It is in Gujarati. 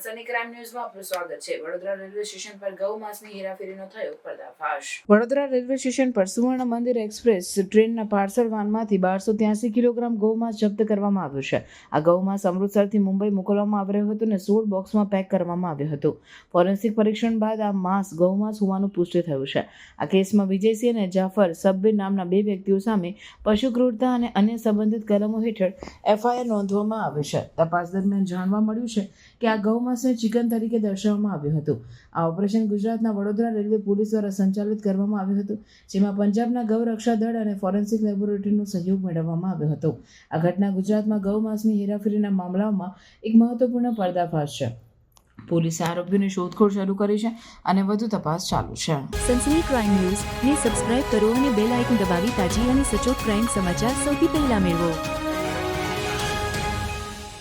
ક્રાઇમ ન્યૂઝમાં સ્વાગત છે. વડોદરા રેલવે સ્ટેશન પર ગૌ માંસની હેરાફેરીનો થયો પર્દાફાશ. વડોદરા રેલવે સ્ટેશન પર સુવર્ણ મંદિર એક્સપ્રેસ ટ્રેનના પાર્સલ વાનમાંથી બારસો ત્યાસી કિલોગ્રામ ગૌમાંસ જપ્ત કરવામાં આવ્યું છે. આ ગૌમાંસ અમૃતસરથી મુંબઈ મોકલવામાં આવ્યું હતું અને સોળ બોક્સમાં પેક કરવામાં આવ્યું હતું. ફોરેન્સિક પરીક્ષણ બાદ આ માંસ ગૌમાંસ હોવાનું પુષ્ટિ થયું છે. આ કેસમાં વિજયસિંહ અને જાફર સબ્બીર નામના બે વ્યક્તિઓ સામે પશુ ક્રૂરતા અને અન્ય સંબંધિત કલમો હેઠળ એફઆઈઆર નોંધવામાં આવી છે. તપાસ દરમિયાન જાણવા મળ્યું છે કે આ ગૌમાંસને ચિકન તરીકે દર્શાવવામાં આવ્યું હતું. આ ઓપરેશન ગુજરાતના વડોદરા રેલવે પોલીસ દ્વારા સંચાલિત કરવામાં આવ્યું હતું, જેમાં પંજાબના ગૌરક્ષા દળ અને ફોરેન્સિક લેબોરેટરીનો સહયોગ મેળવવામાં આવ્યો હતો. આ ઘટના ગુજરાતમાં ગૌમાંસની હેરાફેરીના મામલાઓમાં એક મહત્વપૂર્ણ પર્દાફાશ છે. પોલીસે આરોપીઓની શોધખોળ શરૂ કરી છે અને વધુ તપાસ ચાલુ છે. સનસની ક્રાઇમ ન્યૂઝ ને સબસ્ક્રાઇબ કરો અને બેલ આઇકન દબાવી તાજી અને સચોટ ક્રાઇમ સમાચાર સૌથી પહેલા મેળવો.